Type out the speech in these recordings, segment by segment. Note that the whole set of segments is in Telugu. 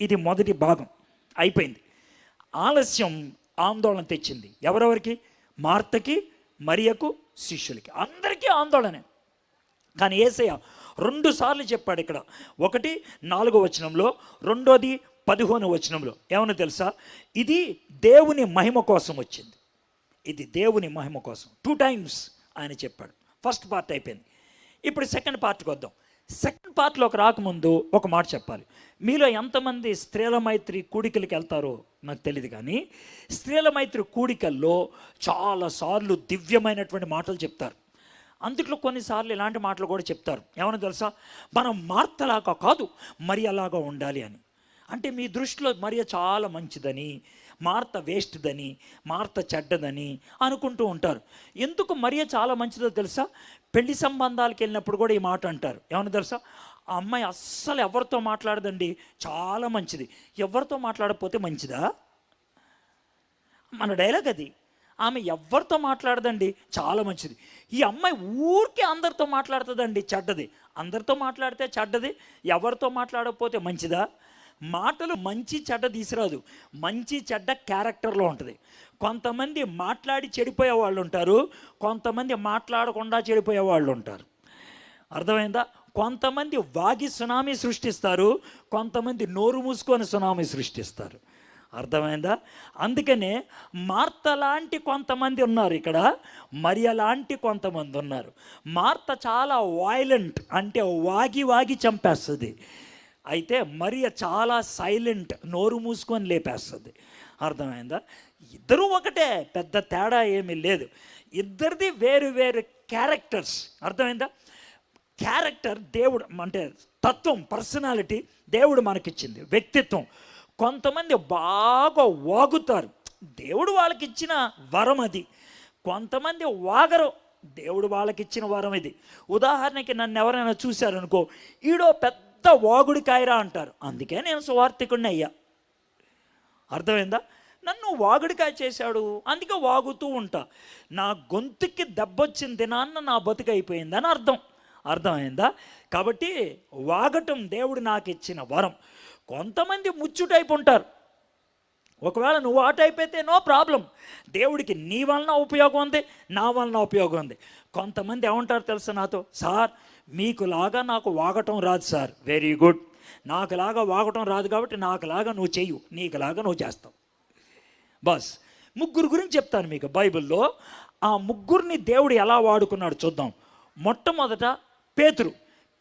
ఇది మొదటి భాగం. అయిపోయింది. ఆలస్యం ఆందోళన తెచ్చింది. ఎవరెవరికి? మార్తకి మరియకు శిష్యులకి. అందరికీ ఆందోళనే. కానీ ఏసయ్య రెండు సార్లు చెప్పాడు ఇక్కడ. ఒకటి నాలుగో వచనంలో రెండోది పదిహేను వచనంలో. ఏమన్నా తెలుసా? ఇది దేవుని మహిమ కోసం వచ్చింది. ఇది దేవుని మహిమ కోసం. టూ టైమ్స్ ఆయన చెప్పాడు. ఫస్ట్ పార్ట్ అయిపోయింది. ఇప్పుడు సెకండ్ పార్ట్కి వద్దాం సెకండ్ పార్ట్లోకి రాకముందు ఒక మాట చెప్పాలి. మీలో ఎంతమంది స్త్రీల మైత్రి కూడికలకి వెళ్తారో నాకు తెలియదు కానీ స్త్రీల మైత్రి కూడికల్లో చాలాసార్లు దివ్యమైనటువంటి మాటలు చెప్తారు. అందుట్లో కొన్నిసార్లు ఇలాంటి మాటలు కూడా చెప్తారు. ఏమన్నా తెలుసా? మనం మార్తలాగా కాదు మరి అలాగా ఉండాలి అని. అంటే మీ దృష్టిలో మరియ చాలా మంచిదని మార్త వేస్ట్దని మార్త చెడ్డదని అనుకుంటూ ఉంటారు. ఎందుకు మరియ చాలా మంచిదో తెలుసా? పెళ్ళి సంబంధాలకు వెళ్ళినప్పుడు కూడా ఈ మాట అంటారు. ఏమన్నా తెలుసా? ఆ అమ్మాయి అస్సలు ఎవరితో మాట్లాడదండి? చాలా మంచిది. ఎవరితో మాట్లాడకపోతే మంచిదా? మన డైలాగ్ అది. ఆమె ఎవరితో మాట్లాడదండి? చాలా మంచిది. ఈ అమ్మాయి ఊరికే అందరితో మాట్లాడుతుందండి చెడ్డది. అందరితో మాట్లాడితే చెడ్డది ఎవరితో మాట్లాడకపోతే మంచిదా? మాటలు మంచి చెడ్డ తీసురాదు మంచి చెడ్డ క్యారెక్టర్లో ఉంటుంది. కొంతమంది మాట్లాడి చెడిపోయే వాళ్ళు ఉంటారు. కొంతమంది మాట్లాడకుండా చెడిపోయే వాళ్ళు ఉంటారు. అర్థమైందా? కొంతమంది వాగి సునామీ సృష్టిస్తారు. కొంతమంది నోరు మూసుకొని సునామీ సృష్టిస్తారు. అర్థమైందా? అందుకనే మార్త లాంటి కొంతమంది ఉన్నారు ఇక్కడ. మరియ లాంటి కొంతమంది ఉన్నారు. మార్త చాలా వాయిలెంట్ అంటే వాగి వాగి చంపేస్తుంది. అయితే మరియ చాలా సైలెంట్ నోరు మూసుకొని లేపేస్తుంది. అర్థమైందా? ఇద్దరూ ఒకటే పెద్ద తేడా ఏమీ లేదు. ఇద్దరిది వేరు వేరు క్యారెక్టర్స్. అర్థమైందా? క్యారెక్టర్ దేవుడు అంటే తత్వం పర్సనాలిటీ దేవుడు మనకిచ్చింది వ్యక్తిత్వం. కొంతమంది బాగా వాగుతారు. దేవుడు వాళ్ళకి ఇచ్చిన వరం అది. కొంతమంది వాగరు. దేవుడు వాళ్ళకి ఇచ్చిన వరం ఇది. ఉదాహరణకి నన్ను ఎవరైనా చూశారనుకో ఈడో పెద్ద వాగుడి కాయరా అంటారు. అందుకే నేను సువార్థికుడిని అయ్యా అర్థమైందా? నన్ను వాగుడికాయ చేశాడు. అందుకే వాగుతూ ఉంటా. నా గొంతుకి దెబ్బొచ్చిన దినాన్న నా బతుకు అర్థం. అర్థమైందా? కాబట్టి వాగటం దేవుడు నాకు ఇచ్చిన వరం. కొంతమంది ముచ్చుటైపు ఉంటారు. ఒకవేళ నువ్వు ఆట అయిపోతే నో ప్రాబ్లం దేవుడికి నీ వలన ఉపయోగం ఉంది నా వలన ఉపయోగం ఉంది. కొంతమంది ఏమంటారు తెలుసా నాతో? సార్ మీకులాగా నాకు వాగటం రాదు సార్. వెరీ గుడ్ నాకులాగా వాగటం రాదు కాబట్టి నాకులాగా నువ్వు చెయ్యు. నీకులాగా నువ్వు చేస్తావు. బస్ ముగ్గురు గురించి చెప్తాను మీకు. బైబిల్లో ఆ ముగ్గురిని దేవుడు ఎలా వాడుకున్నాడు చూద్దాం. మొట్టమొదట పేతురు.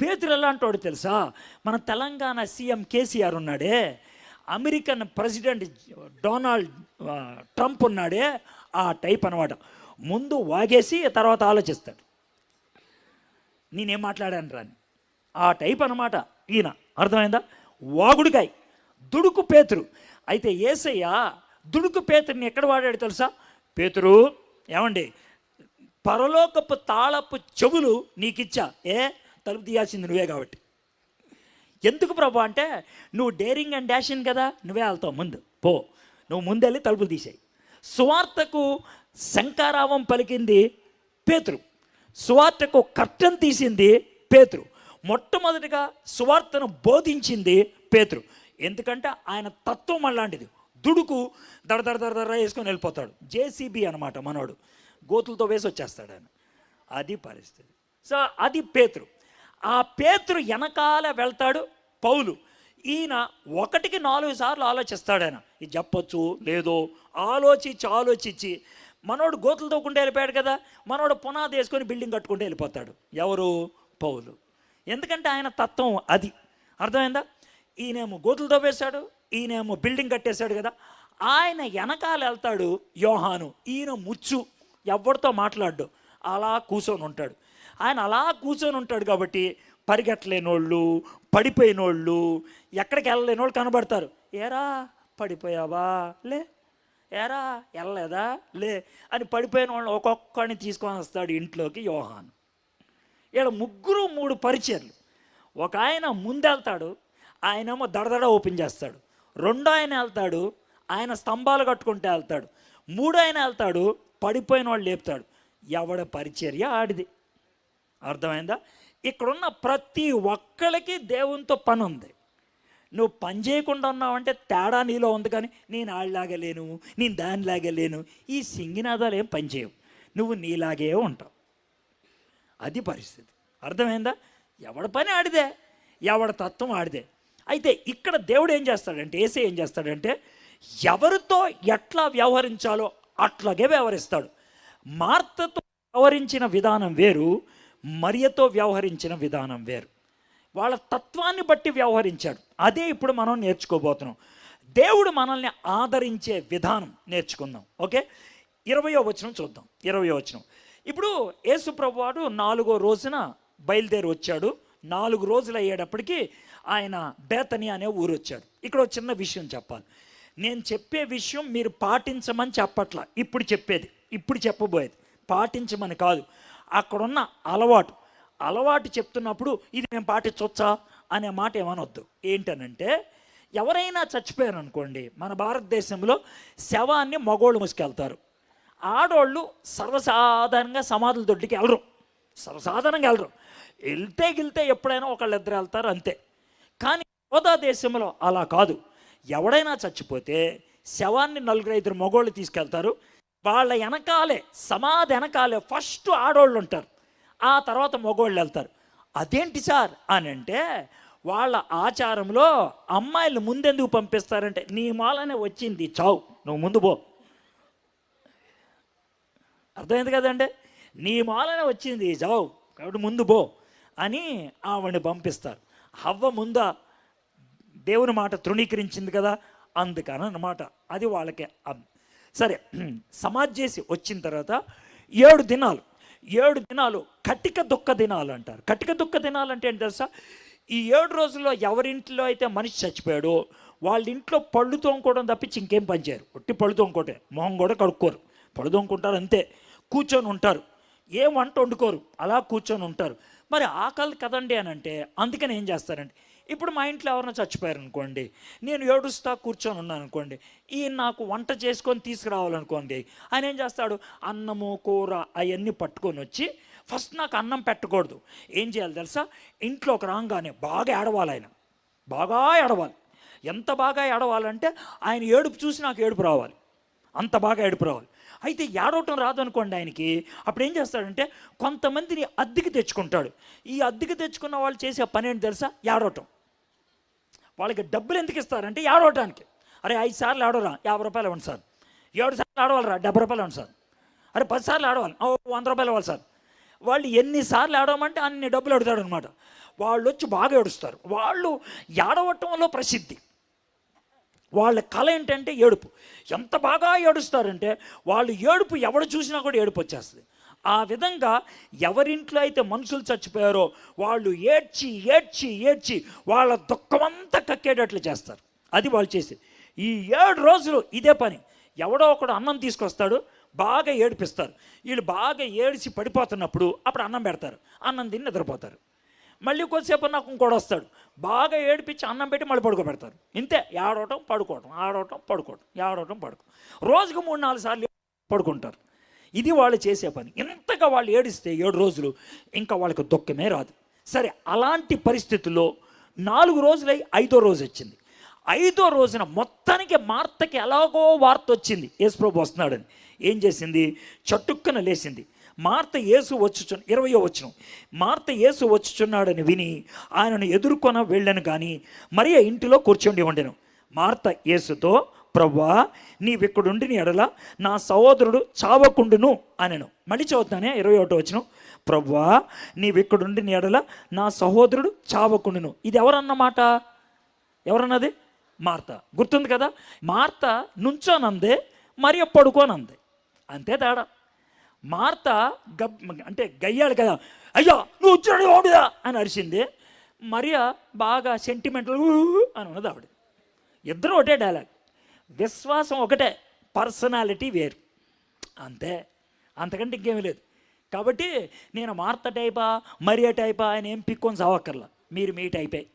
పేతురు ఎలాంటి వాడు తెలుసా? మన తెలంగాణ సీఎం కేసీఆర్ ఉన్నాడే. అమెరికన్ ప్రెసిడెంట్ డొనాల్డ్ ట్రంప్ ఉన్నాడే ఆ టైప్ అనమాట ముందు వాగేసి తర్వాత ఆలోచిస్తాడు. నేనేం మాట్లాడాను రాని. ఆ టైప్ అనమాట ఈయన. అర్థమైందా? వాగుడికాయ్. దుడుకు పేతురు. అయితే ఏసయ్య దుడుకు పేతురిని ఎక్కడ వాడాడు తెలుసా? పేతురు ఏమండి? పరలోకపు తాళపు చెవులు నీకిచ్చా. ఏ? తలుపు తీయాల్సింది నువ్వే కాబట్టి. ఎందుకు ప్రభు అంటే నువ్వు డేరింగ్ అండ్ డాషింగ్ కదా నువ్వే వెళ్తావు ముందు పో. నువ్వు ముందెళ్ళి తలుపులు తీసేయి. సువార్తకు శంకారావం పలికింది పేతురు. సువార్తకు కట్టం తీసింది పేతురు. మొట్టమొదటిగా సువార్తను బోధించింది పేతురు. ఎందుకంటే ఆయన తత్వం అలాంటిది. దుడుకు దడ దడ దడ దడ వేసుకొని వెళ్ళిపోతాడు. జేసీబీ అనమాట మనోడు. గోతులతో వేసి వచ్చేస్తాడు ఆయన. అది పరిస్థితి. సో అది పేతురు. ఆ పేతురు వెనకాల వెళ్తాడు పౌలు. ఈయన ఒకటికి నాలుగు సార్లు ఆలోచిస్తాడు ఆయన ఇది చెప్పొచ్చు లేదో ఆలోచించి ఆలోచించి మనోడు గోతులు తోకుండా వెళ్ళిపోయాడు కదా మనోడు పునాది వేసుకొని బిల్డింగ్ కట్టుకుంటూ వెళ్ళిపోతాడు. ఎవరు? పౌలు. ఎందుకంటే ఆయన తత్వం అది. అర్థమైందా? ఈయనేమో గోతులు తవ్వేశాడు ఈయనేమో బిల్డింగ్ కట్టేశాడు కదా. ఆయన వెనకాల వెళ్తాడు యోహాను. ఈయన ముచ్చు. ఎవరితో మాట్లాడు అలా కూర్చొని ఉంటాడు. ఆయన అలా కూర్చొని ఉంటాడు కాబట్టి పరిగెట్టలేనోళ్ళు పడిపోయినోళ్ళు ఎక్కడికి వెళ్ళలేనోళ్ళు కనబడతారు. ఏరా పడిపోయావా? లే. ఏరా వెళ్ళలేదా? లే. అని పడిపోయిన వాళ్ళు ఒక్కొక్కడిని తీసుకొని వస్తాడు ఇంట్లోకి యోహాను. ఇక్కడ ముగ్గురు మూడు పరిచయలు ఒక ఆయన ముందెళ్తాడు ఆయనేమో దడదడ ఓపెన్ చేస్తాడు. రెండో ఆయన వెళ్తాడు ఆయన స్తంభాలు కట్టుకుంటే వెళ్తాడు. మూడో ఆయన వెళ్తాడు పడిపోయిన వాళ్ళు లేపుతాడు. ఎవడ పరిచర్య ఆడిది? అర్థమైందా? ఇక్కడున్న ప్రతి ఒక్కరికి దేవునితో పని ఉంది నువ్వు పని చేయకుండా ఉన్నావంటే తేడా నీలో ఉంది కానీ నేను ఆళ్ళలాగా లేను నేను దానిలాగా లేను. ఈ సింగినాదాలు ఏం పని చేయవు. నువ్వు నీలాగే ఉంటావు. అది పరిస్థితి. అర్థమైందా? ఎవడి పని ఆడిదే? ఎవడి తత్వం ఆడిదే? అయితే ఇక్కడ దేవుడు ఏం చేస్తాడంటే ఏసే ఏం చేస్తాడంటే ఎవరితో ఎట్లా వ్యవహరించాలో అట్లాగే వ్యవహరిస్తాడు. మార్తతో వ్యవహరించిన విధానం వేరు మరియతో వ్యవహరించిన విధానం వేరు. వాళ్ళ తత్వాన్ని బట్టి వ్యవహరించాడు. అదే ఇప్పుడు మనం నేర్చుకోబోతున్నాం. దేవుడు మనల్ని ఆదరించే విధానం నేర్చుకుందాం. ఓకే? ఇరవయో వచనం చూద్దాం. ఇరవయో వచనం. ఇప్పుడు యేసు ప్రభువాడు నాలుగో రోజున బయలుదేరి వచ్చాడు. నాలుగు రోజులు అయ్యేటప్పటికి ఆయన బేతని అనే ఊరు వచ్చాడు. ఇక్కడ ఒక చిన్న విషయం చెప్పాలి. నేను చెప్పే విషయం మీరు పాటించమని చెప్పట్లా. ఇప్పుడు చెప్పేది. ఇప్పుడు చెప్పబోయేది. పాటించమని కాదు. అక్కడున్న అలవాటు. అలవాటు చెప్తున్నప్పుడు ఇది మేము పాటించవచ్చా అనే మాట ఏమనొద్దు. ఏంటనంటే ఎవరైనా చచ్చిపోయారు అనుకోండి మన భారతదేశంలో శవాన్ని మగోళ్ళు ముసుకెళ్తారు. ఆడోళ్ళు సర్వసాధారణంగా సమాధుల దొడ్డికి వెళ్ళరు సర్వసాధారణంగా వెళ్ళరు వెళ్తే గిల్తే ఎప్పుడైనా ఒకళ్ళు ఇద్దరు వెళ్తారు అంతే. కానీ హోదా దేశంలో అలా కాదు. ఎవడైనా చచ్చిపోతే శవాన్ని నలుగురు ఐదుగురు మగోళ్ళు తీసుకెళ్తారు. వాళ్ళ వెనకాలే సమాధి వెనకాలే ఫస్ట్ ఆడోళ్ళు ఉంటారు. ఆ తర్వాత మగోళ్ళు వెళ్తారు. అదేంటి సార్ అని అంటే వాళ్ళ ఆచారంలో అమ్మాయిలు ముందెందుకు పంపిస్తారంటే నీ మాలనే వచ్చింది చావు నువ్వు ముందు పో. అర్థమైంది కదండి? నీ మాలనే వచ్చింది చావు కాబట్టి ముందు పో అని ఆవిడని పంపిస్తారు. హవ్వ ముందా దేవుని మాట తృణీకరించింది కదా అందుకని అన్నమాట అది వాళ్ళకి సరే సమాజ్ చేసి వచ్చిన తర్వాత ఏడు దినాలు ఏడు దినాలు కటిక దుఃఖ దినాలు అంటారు. కటిక దుఃఖ దినాలు అంటే ఏంటి తెలుసా? ఈ ఏడు రోజుల్లో ఎవరింట్లో అయితే మనిషి చచ్చిపోయాడో వాళ్ళ ఇంట్లో పళ్ళు తోముకోవడం తప్పించి ఇంకేం పని చేయరు. ఒట్టి పళ్ళు తోముకోటే మొహం కూడా కడుక్కోరు. పళ్ళు తోముకుంటారు అంతే. కూర్చొని ఉంటారు. ఏం వంట వండుకోరు. అలా కూర్చొని ఉంటారు. మరి ఆకలి కదండి అని అంటే అందుకని ఏం చేస్తారంటే ఇప్పుడు మా ఇంట్లో ఎవరైనా చచ్చిపోయారు అనుకోండి నేను ఏడుస్తా కూర్చొని ఉన్నాను అనుకోండి ఈయన నాకు వంట చేసుకొని తీసుకురావాలనుకోండి ఆయన ఏం చేస్తాడు? అన్నము కూర అవన్నీ పట్టుకొని వచ్చి ఫస్ట్ నాకు అన్నం పెట్టకూడదు. ఏం చేయాలి తెలుసా? ఇంట్లోకి రాగానే బాగా ఏడవాలి ఆయన. బాగా ఏడవాలి. ఎంత బాగా ఏడవాలంటే ఆయన ఏడుపు చూసి నాకు ఏడుపు రావాలి. అంత బాగా ఏడుపు రావాలి. అయితే ఏడవటం రాదు అనుకోండి ఆయనకి అప్పుడు ఏం చేస్తాడంటే కొంతమందిని అద్దెకి తెచ్చుకుంటాడు. ఈ అద్దెకి తెచ్చుకున్న వాళ్ళు చేసే పని ఏంటి తెలుసా? ఏడవటం. వాళ్ళకి డబ్బులు ఎందుకు ఇస్తారంటే ఏడవటానికి అరే ఐదు సార్లు ఆడవరా? యాభై రూపాయలు ఇవ్వండి సార్. ఏడు సార్లు ఆడవాలరా? డెబ్బై రూపాయలు ఇవ్వండి సార్. అరే పది సార్లు ఆడవాలి. "ఓ, వంద రూపాయలు ఇవ్వాలి సార్. వాళ్ళు ఎన్నిసార్లు ఆడమంటే అన్ని డబ్బులు అడుగుతాడు అనమాట వాళ్ళు వచ్చి బాగా ఏడుస్తారు. వాళ్ళు ఏడవటంలో ప్రసిద్ధి. వాళ్ళ కళ ఏంటంటే ఏడుపు. ఎంత బాగా ఏడుస్తారంటే వాళ్ళు ఏడుపు ఎవడు చూసినా కూడా ఏడుపు వచ్చేస్తుంది. ఆ విధంగా ఎవరింట్లో అయితే మనుషులు చచ్చిపోయారో వాళ్ళు ఏడ్చి ఏడ్చి ఏడ్చి వాళ్ళ దుఃఖమంతా కక్కేటట్లు చేస్తారు. అది వాళ్ళు చేసేది. ఈ ఏడు రోజులు ఇదే పని. ఎవడో ఒకడు అన్నం తీసుకొస్తాడు బాగా ఏడిపిస్తారు. వీళ్ళు బాగా ఏడిచి పడిపోతున్నప్పుడు అప్పుడు అన్నం పెడతారు. అన్నం తిని నిద్రపోతారు. మళ్ళీ కొద్దిసేపు నాకు కూడా వస్తాడు. బాగా ఏడిపించి అన్నం పెట్టి మళ్ళీ పడుకోబెడతారు. ఇంతే. ఏడవటం పడుకోవటం ఆడవటం పడుకోవటం ఏడవటం పడుకో రోజుకు మూడు నాలుగు సార్లు పడుకుంటారు. ఇది వాళ్ళు చేసే పని. ఇంతగా వాళ్ళు ఏడిస్తే ఏడు రోజులు ఇంకా వాళ్ళకి దుఃఖమే రాదు. సరే అలాంటి పరిస్థితుల్లో నాలుగు రోజులై ఐదో రోజు వచ్చింది. ఐదో రోజున మొత్తానికి మార్తకి ఎలాగో వార్త వచ్చింది. యేసుప్రభు వస్తున్నాడని. ఏం చేసింది? చటుక్కున లేచింది. మార్త యేసు వచ్చుచు ఇరవయో వచ్చిన మార్త యేసు వచ్చుచున్నాడని విని ఆయనను ఎదుర్కొన వెళ్ళను కానీ మరి ఆ ఇంటిలో కూర్చొని ఉండెను. మార్త యేసుతో ప్రవ్వా నీవిక్కడుండి నీ ఎడల నా సహోదరుడు చావకుండును అనెను. మళ్ళీ చదువుతానే ఇరవై ఒకటో వచ్చిన ప్రవ్వా నీవిక్కడుండి నీ ఎడల నా సహోదరుడు చావకుండును ఇది ఎవరన్నమాట? ఎవరన్నది? మార్త. గుర్తుంది కదా? మార్త నుంచోనందే మరి పడుకోనంది. అంతే తేడా. మార్త గబ్ అంటే గయ్యాడు కదా. అయ్యా నువ్వు వచ్చాడు ఓడిదా అని అరిచింది. మరియా బాగా సెంటిమెంటల్ అని ఉన్నది ఆవిడ. ఇద్దరు ఒకటే డైలాగ్ విశ్వాసం ఒకటే పర్సనాలిటీ వేరు. అంతే. అంతకంటే ఇంకేమీ లేదు. కాబట్టి నేను మార్త టైపా మరియా టైపా ఆయన ఏం పిక్కొని సావక్కర్లా మీరు మీ టైపే.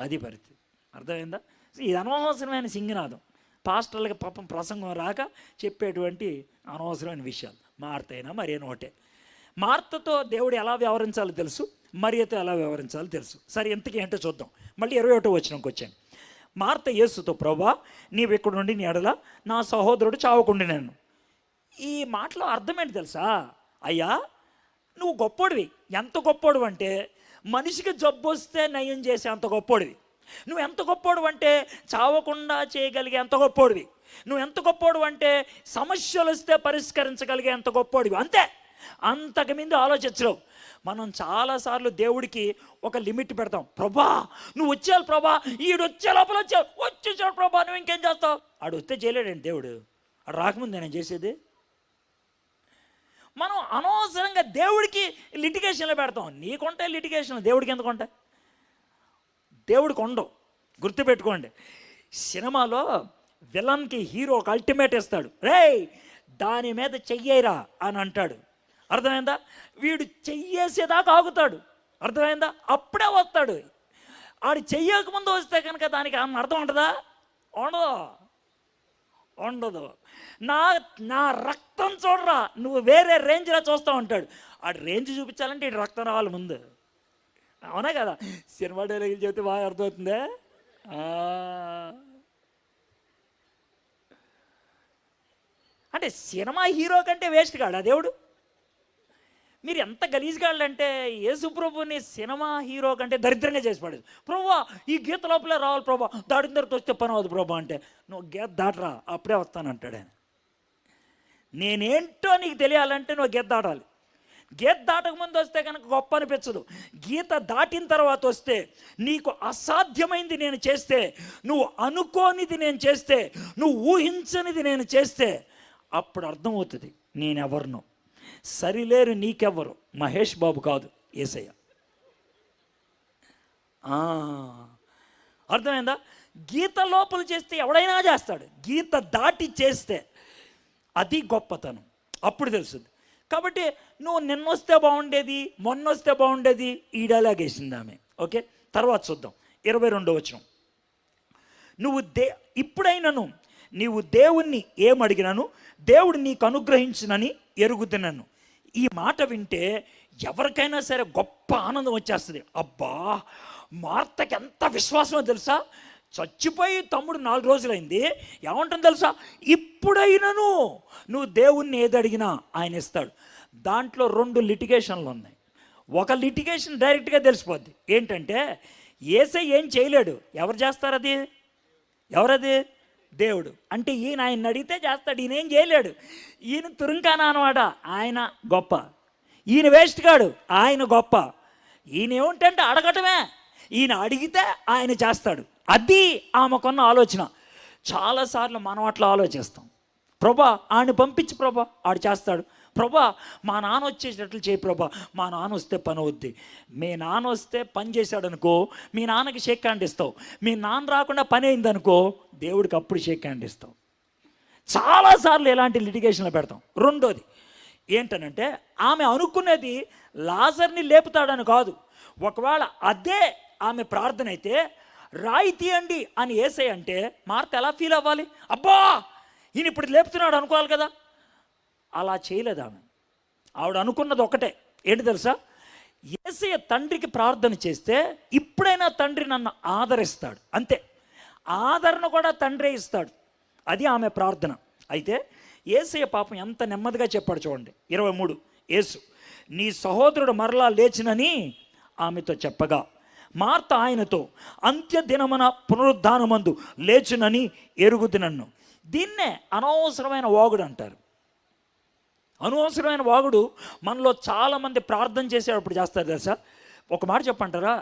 అది పరిస్థితి. అర్థమైందా? ఇది అనవసరమైన సింగనాదం. పాస్టర్లకి పాపం ప్రసంగం రాక చెప్పేటువంటి అనవసరమైన విషయాలు. మార్తైనా మరి ఒకటే మార్తతో దేవుడు ఎలా వ్యవహరించాలో తెలుసు మరియతో ఎలా వ్యవహరించాలో తెలుసు. సరే ఇంతకీ ఏంటో చూద్దాం. మళ్ళీ ఇరవై ఒకటో వచ్చినకి వచ్చాను. మార్త యేసుతో ప్రభా నీవు నుండి నీ ఎడల నా సహోదరుడు చావకుండి నేను ఈ మాటలో అర్థమేంటి తెలుసా? అయ్యా నువ్వు గొప్పోడివి. ఎంత గొప్పోడు అంటే మనిషికి జబ్బు వస్తే నయం చేసే అంత గొప్పోడివి. నువ్వు ఎంత గొప్పోడు అంటే చావకుండా చేయగలిగే అంత గొప్పోడివి. నువ్వు ఎంత గొప్పోడు అంటే సమస్యలు వస్తే పరిష్కరించగలిగే అంత గొప్పోడివి. అంతే. అంతకుమింది ఆలోచించలేవు. మనం చాలాసార్లు దేవుడికి ఒక లిమిట్ పెడతాం. ప్రభా నువ్వు వచ్చేయాలి ప్రభా ఈడు వచ్చే లోపల వచ్చావు వచ్చేసాడు ప్రభా నువ్వు ఇంకేం చేస్తావు? ఆడు వస్తే చేయలేడండి దేవుడు. ఆడు రాకముందు నేను చేసేది. మనం అనవసరంగా దేవుడికి లిటిగేషన్లు పెడతాం. నీకుంటే లిటిగేషన్ దేవుడికి ఎందుకు ఉంటాయి? దేవుడికి ఉండవు. గుర్తుపెట్టుకోండి. సినిమాలో విలన్కి హీరో ఒక అల్టిమేట్ ఇస్తాడు. రే దాని మీద చెయ్యరా అని అంటాడు. అర్థమైందా? వీడు చెయ్యేసేదాకా ఆగుతాడు. అర్థమైందా? అప్పుడే వస్తాడు. ఆడు చెయ్యకముందు వస్తే కనుక దానికి ఏమన్నా అర్థం ఉంటుందా? ఉండదు. ఉండదు. నా నా రక్తం చూడరా. నువ్వు వేరే రేంజ్లో చూస్తూ ఉంటాడు. ఆ రేంజ్ చూపించాలంటే ఇటు రక్తం రావాలి ముందు. అవునా కదా? సినిమా డైలాగులు చెబితే బాగా అర్థమవుతుందే? ఆ. అంటే సినిమా హీరో కంటే వేస్ట్ కాడు ఆ దేవుడు? మీరు ఎంత గలీజ్గాళ్ళంటే యేసు ప్రభుని సినిమా హీరో కంటే దరిద్రంగా చేసి పడేది ప్రభా ఈ గీత లోపలే రావాలి ప్రభా. దాటిన తర్వాత వస్తే పని అవుతుంది ప్రభా అంటే. నువ్వు గీత దాటరా అప్పుడే వస్తానంటాడు ఆయన. నేనేంటో నీకు తెలియాలంటే నువ్వు గీత దాటాలి. గీత దాటక ముందు వస్తే కనుక గొప్ప అనిపించదు. గీత దాటిన తర్వాత వస్తే నీకు అసాధ్యమైంది నేను చేస్తే నువ్వు అనుకోనిది నేను చేస్తే నువ్వు ఊహించనిది నేను చేస్తే అప్పుడు అర్థమవుతుంది నేనెవరినో. సరిలేరు నీకెవ్వరు. మహేష్ బాబు కాదు ఏసయ్య. ఆ, అర్థమైందా? గీత లోపల చేస్తే ఎవడైనా చేస్తాడు. గీత దాటి చేస్తే అది గొప్పతనం. అప్పుడు తెలుస్తుంది. కాబట్టి నువ్వు నిన్నొస్తే బాగుండేది మొన్న వస్తే బాగుండేది ఈ డైలాగ్ వేసింది ఆమె ఓకే? తర్వాత చూద్దాం. ఇరవై రెండో వచ్చిన నువ్వు దే ఇప్పుడైనను నీవు దేవుణ్ణి ఏమడిగినను? దేవుడు నీకు అనుగ్రహించునని ఎరుగుతున్నాను. ఈ మాట వింటే ఎవరికైనా సరే గొప్ప ఆనందం వచ్చేస్తుంది. అబ్బా మార్తకి ఎంత విశ్వాసమో తెలుసా? చచ్చిపోయి తమ్ముడు నాలుగు రోజులైంది. ఏమంటుంది తెలుసా? ఇప్పుడైనను నువ్వు దేవుణ్ణి ఏది అడిగినా ఆయన ఇస్తాడు. దాంట్లో రెండు లిటిగేషన్లు ఉన్నాయి. ఒక లిటిగేషన్ డైరెక్ట్గా తెలిసిపోద్ది. ఏంటంటే ఏసై ఏం చేయలేడు. ఎవరు చేస్తారు అది? ఎవరది? దేవుడు. అంటే ఈయన ఆయన అడిగితే చేస్తాడు ఈయన ఏం చేయలేడు. ఈయన తురుంకానా అనమాట ఆయన గొప్ప. ఈయన వేస్ట్ కాడు ఆయన గొప్ప. ఈయన ఏముంటంటే అడగటమే. ఈయన అడిగితే ఆయన చేస్తాడు. అది ఆమెకున్న ఆలోచన. చాలాసార్లు మనం అట్లా ఆలోచిస్తాం. ప్రభా ఆయన పంపించి ప్రభా ఆడు చేస్తాడు. ప్రభా మా నాన్న వచ్చేటట్లు చేయి ప్రభా. మా నాన్న వస్తే పని అవుద్ది. మీ నాన్న వస్తే పని చేశాడు అనుకో మీ నాన్నకి షేక్ హ్యాండ్ ఇస్తావు. మీ నాన్న రాకుండా పని అయిందనుకో దేవుడికి అప్పుడు షేక్ హ్యాండ్ ఇస్తావు. చాలాసార్లు ఇలాంటి లిటిగేషన్లు పెడతాం. రెండోది ఏంటనంటే ఆమె అనుకునేది లాజర్ని లేపుతాడని కాదు. ఒకవేళ అదే ఆమె ప్రార్థన అయితే రాయి తీయండి అని వేసే అంటే మార్త ఎలా ఫీల్ అవ్వాలి? అబ్బా! ఈయన ఇప్పుడు లేపుతున్నాడు అనుకోవాలి కదా. అలా చేయలేదు ఆమె. ఆవిడ అనుకున్నది ఒకటే. ఏంటి తెలుసా? ఏసయ్య తండ్రికి ప్రార్థన చేస్తే ఇప్పుడైనా తండ్రి నన్ను ఆదరిస్తాడు. అంతే. ఆదరణ కూడా తండ్రే ఇస్తాడు. అది ఆమె ప్రార్థన. అయితే ఏసయ్య పాపం ఎంత నెమ్మదిగా చెప్పాడు చూడండి. ఇరవై మూడు. ఏసు నీ సహోదరుడు మరలా లేచినని ఆమెతో చెప్పగా మార్త ఆయనతో అంత్య దినమున పునరుద్ధానమందు లేచునని ఎరుగుది నన్ను. దీన్నే అనవసరమైన వాగుడు అంటారు. అనవసరమైన వాగుడు మనలో చాలామంది ప్రార్థన చేసేటప్పుడు చేస్తారు తెలుసా? ఒక మాట చెప్పంటారా?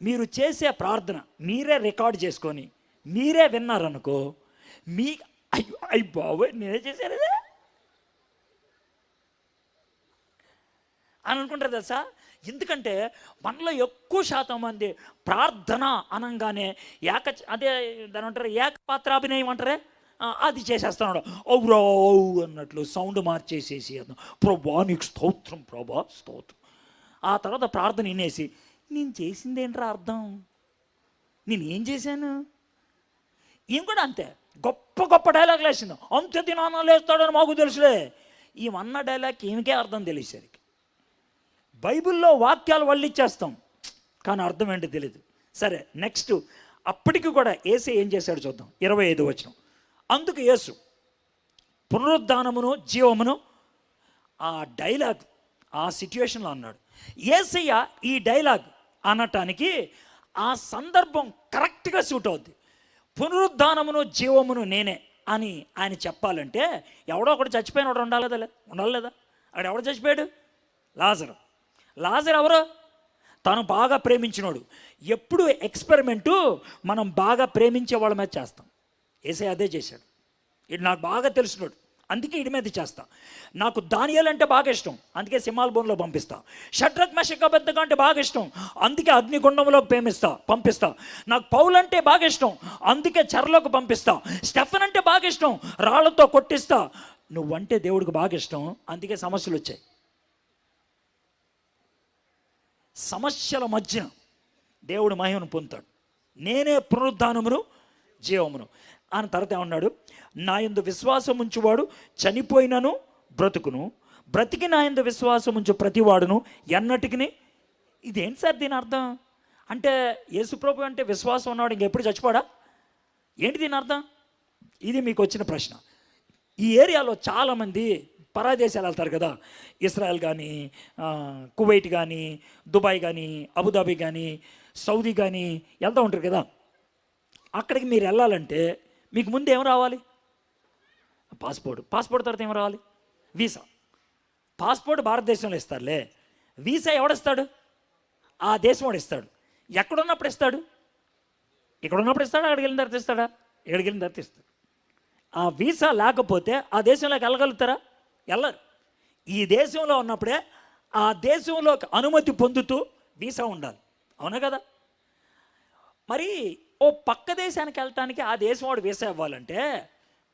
మీరు చేసే ప్రార్థన మీరే రికార్డ్ చేసుకొని మీరే విన్నారనుకో మీ అయ్యో అయ్యి బాబోయ్ నేనే చేశారు అని అనుకుంటారు తెలుసా? ఎందుకంటే మనలో ఎక్కువ శాతం మంది ప్రార్థన అనంగానే ఏక అదే దాని అంటారు ఏకపాత్రాభినయం అంటారే? అది చేసేస్తున్నాడు. ఔరో అన్నట్లు సౌండ్ మార్చేసేసి అన్నాం ప్రభా నీకు స్తోత్రం ప్రభా స్తోత్రం. ఆ తర్వాత ప్రార్థన వినేసి నేను చేసింది ఏంట్రా అర్థం? నేను ఏం చేశాను? ఈయన కూడా అంతే గొప్ప గొప్ప డైలాగ్ వేసింది అంత్య దినాన లేస్తాడని మాకు తెలుసులే. ఈమెన్న డైలాగ్ ఈమెకే అర్థం తెలిసేసరికి. బైబిల్లో వాక్యాలు వల్లిచ్చేస్తాం కానీ అర్థం ఏంటి తెలియదు సరే నెక్స్ట్ అప్పటికి కూడా ఏసే ఏం చేశాడు చూద్దాం. ఇరవై ఐదు వచ్చినాం అందుకు యేసు పునరుద్ధానమును జీవమును ఆ డైలాగ్ ఆ సిట్యుయేషన్లో అన్నాడు. ఏసయ్య ఈ డైలాగ్ అనటానికి ఆ సందర్భం కరెక్ట్గా సూట్ అవుద్ది. పునరుద్ధానమును జీవమును నేనే అని ఆయన చెప్పాలంటే ఎవడో ఒకటి చచ్చిపోయినోడు ఉండాలి లేదా ఉండాలి లేదా? అక్కడ ఎవడు చచ్చిపోయాడు? లాజరు. లాజర్ ఎవరు? తను బాగా ప్రేమించినోడు. ఎప్పుడు ఎక్స్పెరిమెంటు మనం బాగా ప్రేమించే వాళ్ళ మీద చేస్తాం. ఏసై అదే చేశాడు. ఇది నాకు బాగా తెలిసినోడు అందుకే ఇడి మీద చేస్తా. నాకు దానియాలు అంటే బాగా ఇష్టం. అందుకే సింహాల బోన్లో పంపిస్తా. షడ్రక్ మషకబద్ధకం అంటే బాగా ఇష్టం. అందుకే అగ్నిగుండంలోకి ప్రేమిస్తా పంపిస్తా. నాకు పౌలు అంటే బాగా ఇష్టం. అందుకే చెరలోకి పంపిస్తా. స్టెఫన్ అంటే బాగా ఇష్టం. రాళ్ళతో కొట్టిస్తా. నువ్వంటే దేవుడికి బాగా ఇష్టం. అందుకే సమస్యలు వచ్చాయి. సమస్యల మధ్య దేవుడు మహిమను పొందుతాడు. నేనే పునరుద్ధానమును జీవమును. అని తర్వాత ఏమన్నాడు? నా ఎందు విశ్వాసం ఉంచువాడు చనిపోయినను బ్రతుకును. బ్రతికి నా ఎందు విశ్వాసం ఉంచు ప్రతివాడును ఎన్నటికి ఇదేంటి సార్ దీని అర్థం? అంటే యేసుప్రభు అంటే విశ్వాసం ఉన్నవాడు ఇంకెప్పుడు చచ్చిపోడా? ఏంటి దీని అర్థం? ఇది మీకు వచ్చిన ప్రశ్న. ఈ ఏరియాలో చాలామంది పరాదేశాలు వెళ్తారు కదా? ఇస్రాయల్ కానీ కువైట్ కానీ దుబాయ్ కానీ అబుదాబి కానీ సౌదీ కానీ వెళ్తూ ఉంటారు కదా? అక్కడికి మీరు వెళ్ళాలంటే మీకు ముందు ఏం రావాలి? పాస్పోర్ట్. పాస్పోర్ట్ తర్వాత ఏం రావాలి? వీసా. పాస్పోర్ట్ భారతదేశంలో ఇస్తారులే. వీసా ఎవడిస్తాడు? ఆ దేశం వాడు ఇస్తాడు. ఎక్కడున్నప్పుడు ఇస్తాడు? ఇక్కడ ఉన్నప్పుడు ఇస్తాడా? అక్కడికి వెళ్ళిన తర్వాత ఇస్తాడా? ఎక్కడికి వెళ్ళిన తర్వాత ఇస్తాడు. ఆ వీసా లేకపోతే ఆ దేశంలోకి వెళ్ళగలుగుతారా? వెళ్ళరు. ఈ దేశంలో ఉన్నప్పుడే ఆ దేశంలోకి అనుమతి పొందుతూ వీసా ఉండాలి. అవునా కదా? మరి ఓ పక్క దేశానికి వెళ్ళటానికి ఆ దేశం వాడు వీసా ఇవ్వాలంటే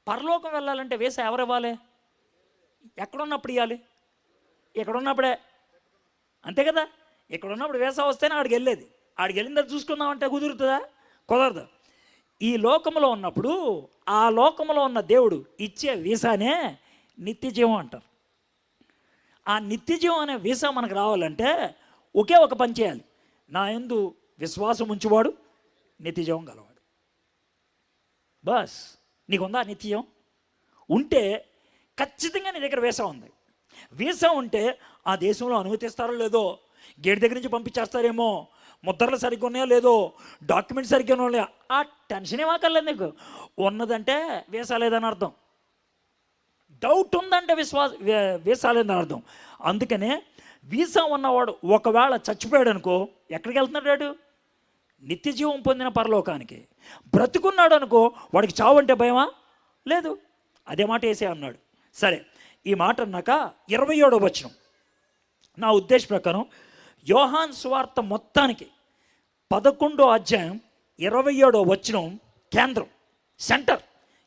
పరలోకం వెళ్ళాలంటే వీసా ఎవరు ఇవ్వాలి? ఎక్కడున్నప్పుడు ఇవ్వాలి? ఎక్కడున్నప్పుడే? అంతే కదా? ఇక్కడున్నప్పుడు వీసా వస్తేనే ఆడికి వెళ్ళేది. ఆడికి వెళ్ళిన తర్వాత చూసుకుందామంటే కుదురుతుందా? కుదరదు. ఈ లోకంలో ఉన్నప్పుడు ఆ లోకంలో ఉన్న దేవుడు ఇచ్చే వీసానే నిత్యజీవం అంటారు. ఆ నిత్యజీవం అనే వీసా మనకు రావాలంటే ఒకే ఒక పని చేయాలి. నా ఎందు విశ్వాసం ఉంచువాడు నిత్యజీవం గలవాడు. బస్ నీకుందా నిత్యం ఉంటే ఖచ్చితంగా నీ దగ్గర వీసా ఉంది. వీసా ఉంటే ఆ దేశంలో అనుమతిస్తారో లేదో గేట్ దగ్గర నుంచి పంపించేస్తారేమో ముద్రలు సరిగ్గా ఉన్నాయో లేదో డాక్యుమెంట్ సరిగ్గా ఉన్నాయో ఆ టెన్షన్ ఏమాకర్లేదు నీకు? ఉన్నదంటే వీసా లేదని అర్థం. డౌట్ ఉందంటే విశ్వాస వీసా లేదని అర్థం. అందుకనే వీసా ఉన్నవాడు ఒకవేళ చచ్చిపోయాడు అనుకో ఎక్కడికి వెళ్తున్నాడు నిత్య జీవం పొందిన పరలోకానికి. బ్రతుకున్నాడు అనుకో వాడికి చావు అంటే భయమా? లేదు. అదే మాట వేసే అన్నాడు. సరే ఈ మాట అన్నాక ఇరవై ఏడో వచనం. నా ఉద్దేశ ప్రకారం యోహాన్ స్వార్థ మొత్తానికి పదకొండో అధ్యాయం ఇరవై ఏడో వచనం కేంద్రం సెంటర్.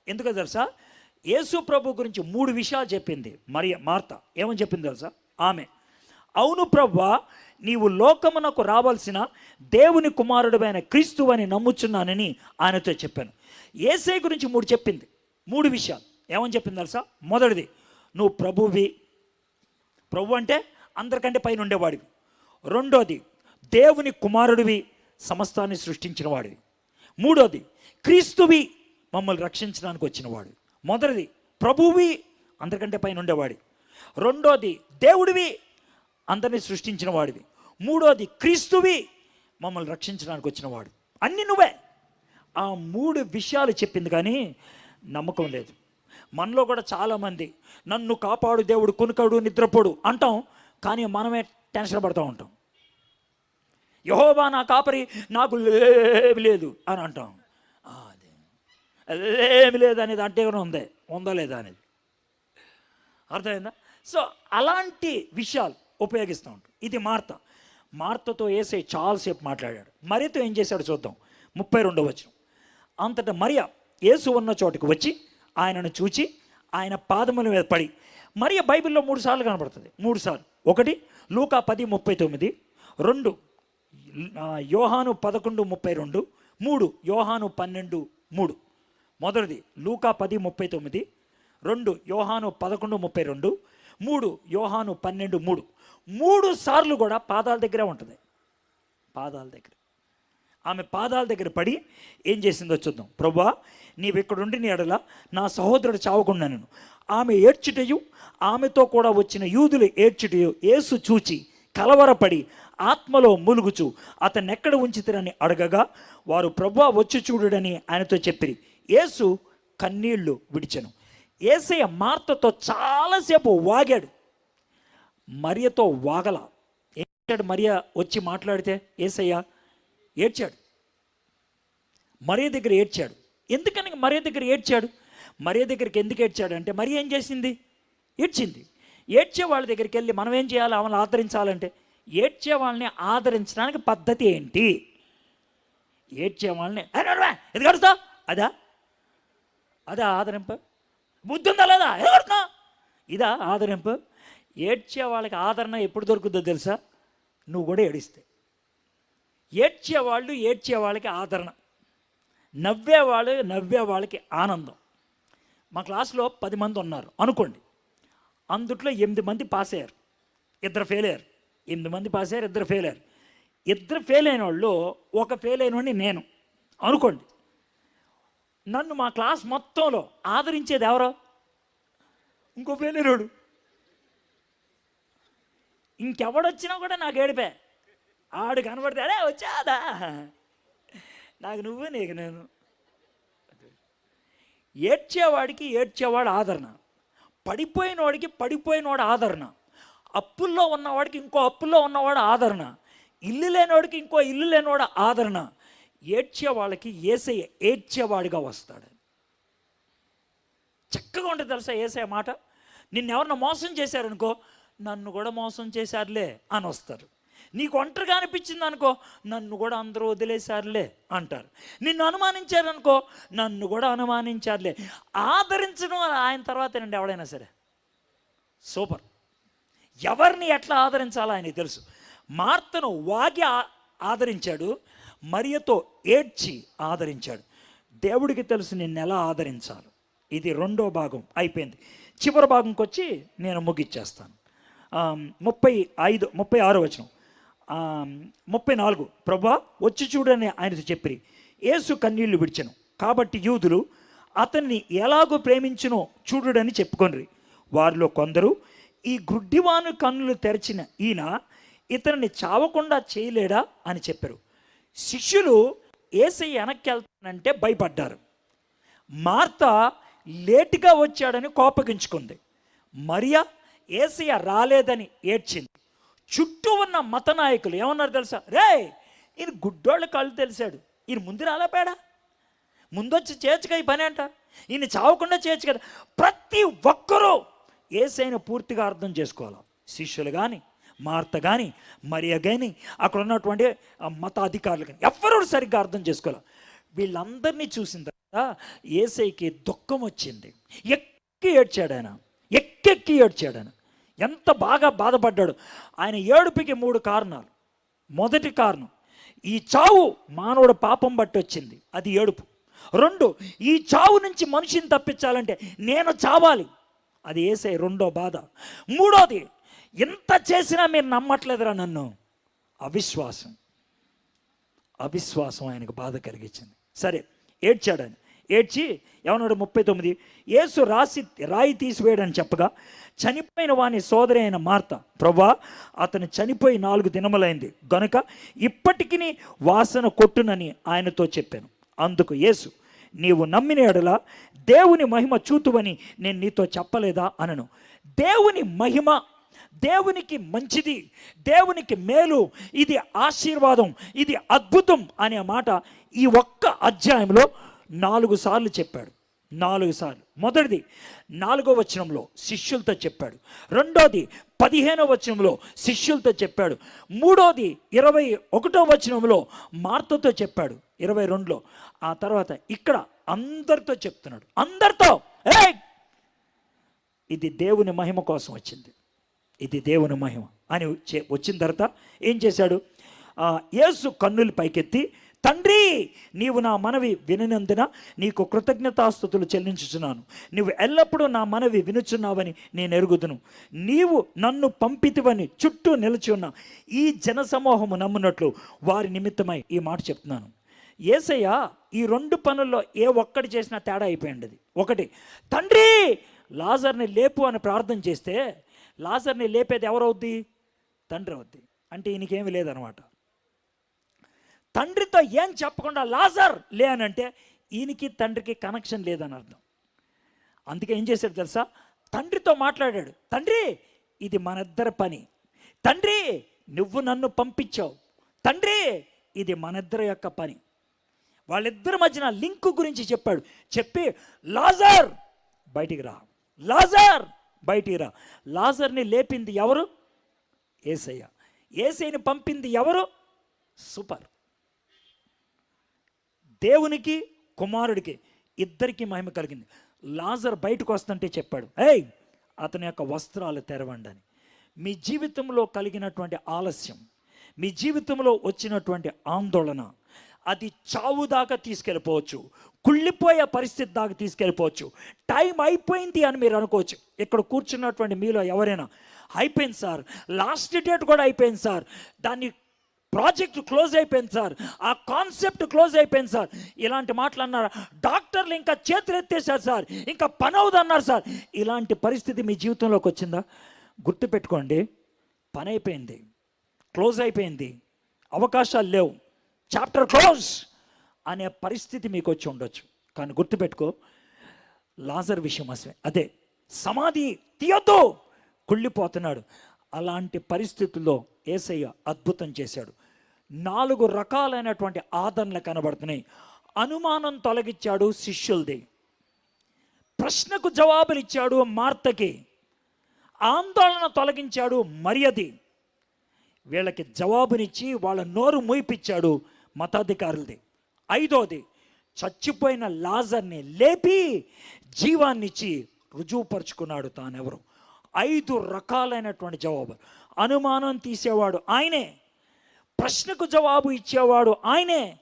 ఎందుకో తెలుసా? యేసు ప్రభు గురించి మూడు విషయాలు చెప్పింది. మరి మార్త. ఏమని చెప్పింది తెలుసా? ఆమె అవును ప్రభా నీవు లోకమునకు రావాల్సిన దేవుని కుమారుడమైన క్రీస్తు అని నమ్ముచున్నానని ఆయనతో చెప్పాను. ఏసై గురించి మూడు చెప్పింది. మూడు విషయాలు. ఏమని చెప్పింది తెలుసా? మొదటిది నువ్వు ప్రభువి. ప్రభు అంటే అందరికంటే పైన ఉండేవాడివి. రెండోది దేవుని కుమారుడివి సమస్తాన్ని సృష్టించిన వాడివి మూడోది క్రీస్తువి మమ్మల్ని రక్షించడానికి వచ్చినవాడు. మొదటిది ప్రభువి అందరికంటే పైన ఉండేవాడి. రెండోది దేవుడివి అందరినీ సృష్టించిన వాడివి మూడోది క్రీస్తువి మమ్మల్ని రక్షించడానికి వచ్చినవాడు. అన్ని నువ్వే. ఆ మూడు విషయాలు చెప్పింది కానీ నమ్మకం లేదు. మనలో కూడా చాలామంది నన్ను కాపాడు దేవుడు కొనుకడు నిద్రపోడు అంటాం కానీ మనమే టెన్షన్ పడుతూ ఉంటాం. యహోబా నా కాపరి నాకు లేవి లేదు అని అంటాం. ఆ, ఏమి లేదు అనేది అంటే కూడా ఉంది? ఉందా లేదా అనేది. అర్థమైందా? సో అలాంటి విషయాలు ఉపయోగిస్తూ ఉంటాం. ఇది మార్త. మార్తతో వేసే చాలాసేపు మాట్లాడాడు. మరియతో ఏం చేశాడు చూద్దాం. ముప్పై రెండో వచ్చిన అంతటా మరియ యేసు ఉన్న చోటుకు వచ్చి ఆయనను చూచి ఆయన పాదముల మీద పడి మరియ బైబిల్లో మూడు సార్లు కనబడుతుంది. మూడు సార్లు. ఒకటి లూకా పది ముప్పై తొమ్మిది. రెండు యోహాను పదకొండు ముప్పై రెండు. మూడు యోహాను పన్నెండు మూడు. మొదటిది లూకా పది ముప్పై తొమ్మిది. రెండు యోహాను పదకొండు ముప్పై రెండు. మూడు యోహాను పన్నెండు మూడు. మూడు సార్లు కూడా పాదాల దగ్గరే ఉంటుంది. పాదాల దగ్గర. ఆమె పాదాల దగ్గర పడి ఏం చేసిందో చూద్దాం. ప్రభా నీవు ఇక్కడుండి నీ ఎడల నా సహోదరుడు చావకుండా నేను. ఆమె ఏడ్చుటయు ఆమెతో కూడా వచ్చిన యూదులు ఏడ్చుటయు ఏసు చూచి కలవరపడి ఆత్మలో ములుగుచు అతన్ని ఎక్కడ ఉంచితిరని అడగగా వారు ప్రభా వచ్చి చూడుడని ఆయనతో చెప్పిరి. ఏసు కన్నీళ్ళు విడిచెను. ఏసయ్య మార్తతో చాలాసేపు వాగాడు. మరియతో వాగల. ఏడ్చాడు మరియ వచ్చి మాట్లాడితే ఏసయ్యా ఏడ్చాడు. మరియ దగ్గర ఏడ్చాడు. ఎందుకని మరియ దగ్గర ఏడ్చాడు? మరియ దగ్గరికి ఎందుకు ఏడ్చాడు అంటే మరి ఏం చేసింది? ఏడ్చింది. ఏడ్చే వాళ్ళ దగ్గరికి వెళ్ళి మనం ఏం చేయాలి? ఆమెను ఆదరించాలంటే ఏడ్చే వాళ్ళని ఆదరించడానికి పద్ధతి ఏంటి? ఏడ్చే వాళ్ళని "ఏ, నడవా, ఇది కడుతా అదా? అదా ఆదరింపు. బుద్ధి ఉందా లేదా? ఏం కడుతున్నా ఇదా ఆదరింపు. ఏడ్చే వాళ్ళకి ఆదరణ ఎప్పుడు దొరుకుతుందో తెలుసా? నువ్వు కూడా ఏడిస్తే. ఏడ్చే వాళ్ళు ఏడ్చే వాళ్ళకి ఆదరణ. నవ్వేవాళ్ళు నవ్వే వాళ్ళకి ఆనందం. మా క్లాస్లో పది మంది ఉన్నారు. అనుకోండి అందుట్లో ఎనిమిది మంది పాస్ అయ్యారు. ఇద్దరు ఫెయిల్ అయ్యారు. ఎనిమిది మంది పాస్ అయ్యారు ఇద్దరు ఫెయిల్ అయ్యారు. ఇద్దరు ఫెయిల్ అయిన వాళ్ళు ఒక ఫెయిల్ అయినవాడిని నేను. అనుకోండి నన్ను మా క్లాస్ మొత్తంలో ఆదరించేది ఎవరో? ఇంకో ఫెయిల్ అయినోడు ఇంకెవడొచ్చినా కూడా నాకు ఏడిపే. ఆడు కనబడితే అరే వచ్చాదా నాకు నువ్వు నీకు నేను. ఏడ్చేవాడికి ఏడ్చేవాడు ఆదరణ. పడిపోయినవాడికి పడిపోయినవాడు ఆదరణ. అప్పుల్లో ఉన్నవాడికి ఇంకో అప్పుల్లో ఉన్నవాడు ఆదరణ. ఇల్లు లేనివాడికి ఇంకో ఇల్లు లేనివాడు ఆదరణ. ఏడ్చే వాళ్ళకి ఏసయ్య ఏడ్చేవాడిగా వస్తాడు. చక్కగా ఉంటుంది తెలుసా ఏసే మాట? నిన్ను మోసం చేశారనుకో నన్ను కూడా మోసం చేశారులే అని వస్తారు నీకు ఒంటరిగా అనిపించింది అనుకో నన్ను కూడా అందరూ వదిలేశారులే అంటారు. నిన్ను అనుమానించారనుకో నన్ను కూడా అనుమానించారులే. ఆదరించడం ఆయన తర్వాతేనండి ఎవడైనా సరే. సూపర్. ఎవరిని ఎట్లా ఆదరించాలో ఆయనకి తెలుసు. మార్తను వాగి ఆదరించాడు మరియతో ఏడ్చి ఆదరించాడు. దేవుడికి తెలుసు నిన్ను ఎలా ఆదరించాలి. ఇది రెండో భాగం అయిపోయింది. చివరి భాగంకి వచ్చి నేను ముగిచ్చేస్తాను. ముప్పై ఐదు ముప్పై ఆరో వచనం. ముప్పై నాలుగు. ప్రభా వచ్చి చూడని ఆయనతో చెప్పిరి. యేసు కన్నీళ్ళు విడిచను. కాబట్టి యూదులు అతన్ని ఎలాగో ప్రేమించునో చూడుడని చెప్పుకొనిరి. వారిలో కొందరు ఈ గుడ్డివాను కన్నులు తెరిచిన ఈయన ఇతనిని చావకుండా చేయలేడా అని చెప్పారు. శిష్యులు ఏసై వెనక్కి వెళ్తానంటే భయపడ్డారు. మార్త లేటుగా వచ్చాడని కోపగించుకుంది. మరియా ఏసయ్య రాలేదని ఏడ్చింది. చుట్టూ ఉన్న మత నాయకులు ఏమన్నారు తెలుసా? రే ఈయన గుడ్డోళ్ళ కళ్ళు తెలిసాడు. ఈయన ముందు రాలేపాడా? ముందొచ్చి చేయొచ్చుగా ఈ పని అంట. ఈయన చావకుండా చేయొచ్చు కదా ప్రతి ఒక్కరూ ఏసైన పూర్తిగా అర్థం చేసుకోవాలి. శిష్యులు కానీ మార్త కానీ మరియ కానీ అక్కడ ఉన్నటువంటి మత అధికారులు కానీ ఎవ్వరూ సరిగ్గా అర్థం చేసుకోవాలి. వీళ్ళందరినీ చూసిన తర్వాత ఏసైకి దుఃఖం వచ్చింది. ఎక్కి ఏడ్చాడు ఆయన. ఎక్కెక్కి ఏడ్చాడు ఆయన. ఎంత బాగా బాధపడ్డాడు. ఆయన ఏడుపుకి మూడు కారణాలు. మొదటి కారణం ఈ చావు మానవుడు పాపం బట్టి వచ్చింది. అది ఏడుపు. రెండు ఈ చావు నుంచి మనిషిని తప్పించాలంటే నేను చావాలి. అది వేసే రెండో బాధ. మూడోది ఎంత చేసినా మీరు నమ్మట్లేదురా నన్ను. అవిశ్వాసం. అవిశ్వాసం ఆయనకు బాధ కలిగించింది. సరే ఏడ్చాడు ఆయన. ఏడ్చి ఏమన్నాడు ముప్పై తొమ్మిది యేసు రాసి రాయి తీసివేయడని చెప్పగా చనిపోయిన వాని సోదరి అయిన మార్త ప్రభా అతను చనిపోయి నాలుగు దినములైంది. గనుక ఇప్పటికీ వాసన కొట్టునని ఆయనతో చెప్పాను. అందుకు యేసు నీవు నమ్మిన ఎడల దేవుని మహిమ చూతువని నేను నీతో చెప్పలేదా అనను. దేవుని మహిమ దేవునికి మంచిది దేవునికి మేలు ఇది ఆశీర్వాదం ఇది అద్భుతం అనే మాట ఈ ఒక్క అధ్యాయంలో నాలుగు సార్లు చెప్పాడు. నాలుగు సార్లు. మొదటిది నాలుగో వచనంలో శిష్యులతో చెప్పాడు. రెండోది పదిహేనో వచనంలో శిష్యులతో చెప్పాడు. మూడోది ఇరవై ఒకటో వచనంలో మార్తతో చెప్పాడు. ఇరవై రెండులో. ఆ తర్వాత ఇక్కడ అందరితో చెప్తున్నాడు. అందరితో! ఏ ఇది దేవుని మహిమ కోసం వచ్చింది. ఇది దేవుని మహిమ. అని వచ్చిన తర్వాత ఏం చేశాడు? యేసు కన్నులు పైకెత్తి తండ్రి నీవు నా మనవి వినినందున నీకు కృతజ్ఞతాస్థుతులు చెల్లించుచున్నాను. నీవు ఎల్లప్పుడూ నా మనవి వినుచున్నావని నేను ఎరుగుదును. నీవు నన్ను పంపితివని చుట్టూ నిలిచి ఉన్న ఈ జనసమూహము నమ్మునట్లు వారి నిమిత్తమై ఈ మాట చెప్తున్నాను. ఏసయ్య ఈ రెండు పనుల్లో ఏ ఒక్కటి చేసినా తేడా అయిపోయింది అది ఒకటి తండ్రి లాజర్ని లేపు అని ప్రార్థన చేస్తే లాజర్ని లేపేది ఎవరవుద్ది? తండ్రి అవుద్ది. అంటే ఈయనకేమి లేదనమాట. తండ్రితో ఏం చెప్పకుండా లాజర్ లే అని అంటే ఈయనకి తండ్రికి కనెక్షన్ లేదని అర్థం. అందుకే ఏం చేశాడు తెలుసా? తండ్రితో మాట్లాడాడు. తండ్రి ఇది మనిద్దరి పని. తండ్రి నువ్వు నన్ను పంపించావు. తండ్రి ఇది మనిద్దరి యొక్క పని. వాళ్ళిద్దరి మధ్యన లింక్ గురించి చెప్పాడు. చెప్పి లాజర్ బయటికి రా. లాజర్ బయటికి రా. లాజర్ని లేపింది ఎవరు? ఏసయ్య. ఏసైని పంపింది ఎవరు? సూపర్. దేవునికి కుమారుడికి ఇద్దరికి మహిమ కలిగింది. లాజర్ బయటకు వస్తుంటే చెప్పాడు ఏయ్ అతని యొక్క వస్త్రాలు తెరవండి అని. మీ జీవితంలో కలిగినటువంటి ఆలస్యం మీ జీవితంలో వచ్చినటువంటి ఆందోళన అది చావు దాకా తీసుకెళ్ళిపోవచ్చు. కుళ్ళిపోయే పరిస్థితి దాకా తీసుకెళ్ళిపోవచ్చు. టైం అయిపోయింది అని మీరు అనుకోవచ్చు. ఇక్కడ కూర్చున్నటువంటి మీలో ఎవరైనా అయిపోయింది సార్. లాస్ట్ డేట్ కూడా అయిపోయింది సార్. దాన్ని ప్రాజెక్ట్ క్లోజ్ అయిపోయింది సార్. ఆ కాన్సెప్ట్ క్లోజ్ అయిపోయింది సార్. ఇలాంటి మాటలు అన్నారు? డాక్టర్లు ఇంకా చేతులు ఎత్తేసారు సార్. ఇంకా పని అవుదు అన్నారు సార్. ఇలాంటి పరిస్థితి మీ జీవితంలోకి వచ్చిందా? గుర్తుపెట్టుకోండి పని అయిపోయింది. క్లోజ్ అయిపోయింది. అవకాశాలు లేవు. చాప్టర్ క్లోజ్ అనే పరిస్థితి మీకు వచ్చి ఉండొచ్చు. కానీ గుర్తుపెట్టుకో లాజర్ విషయం అసలే. అదే సమాధి తీయొద్దు కుళ్ళిపోతున్నాడు. అలాంటి పరిస్థితుల్లో ఏసయ్య అద్భుతం చేశాడు. నాలుగు రకాలైనటువంటి ఆదరణలు కనబడుతున్నాయి. అనుమానం తొలగించాడు శిష్యులది. ప్రశ్నకు జవాబులు ఇచ్చాడు మార్తకి. ఆందోళన తొలగించాడు మరియది. వీళ్ళకి జవాబునిచ్చి వాళ్ళ నోరు మూయిపిచ్చాడు మతాధికారులది. ఐదోది చచ్చిపోయిన లాజర్ని లేపి జీవాన్నిచ్చి రుజువుపరుచుకున్నాడు తానెవరు? ఐదు రకాలైనటువంటి జవాబు అనుమానం తీసేవాడు ఆయనే. ప్రశ్నకు జవాబు ఇచ్చేవాడు ఆయనే.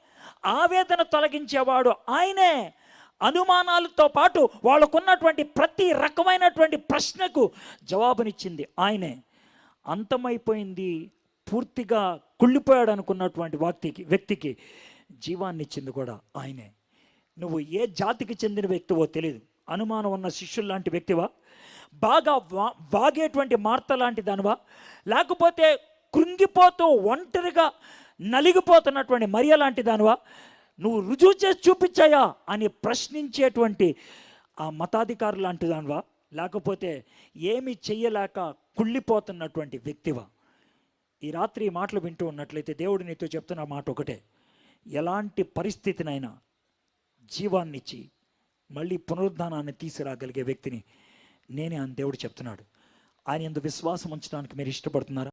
ఆవేదన తొలగించేవాడు ఆయనే. అనుమానాలతో పాటు వాళ్ళకున్నటువంటి ప్రతి రకమైనటువంటి ప్రశ్నకు జవాబునిచ్చింది ఆయనే. అంతమైపోయింది పూర్తిగా కుళ్ళిపోయాడు అనుకున్నటువంటి వ్యక్తికి వ్యక్తికి జీవాన్ని ఇచ్చింది కూడా ఆయనే. నువ్వు ఏ జాతికి చెందిన వ్యక్తివో తెలియదు అనుమానం ఉన్న శిష్యులు లాంటి వ్యక్తివా? బాగా వా వాగేటువంటి మార్త లాంటి దానివా? లేకపోతే కృంగిపోతూ ఒంటరిగా నలిగిపోతున్నటువంటి మరియ లాంటి దానివా? నువ్వు రుజువు చేసి చూపించాయా? అని ప్రశ్నించేటువంటి ఆ మతాధికారు లాంటి దానివా? లేకపోతే ఏమి చెయ్యలేక కుళ్ళిపోతున్నటువంటి వ్యక్తివా? ఈ రాత్రి మాటలు వింటూ ఉన్నట్లయితే దేవుడు నీతో చెప్తున్న మాట ఒకటే. ఎలాంటి పరిస్థితినైనా జీవాన్నిచ్చి మళ్ళీ పునరుద్ధానాన్ని తీసుకురాగలిగే వ్యక్తిని నేనే అని దేవుడు చెప్తున్నాడు. ఆయన ఎందు విశ్వాసం ఉంచడానికి మీరు ఇష్టపడుతున్నారా?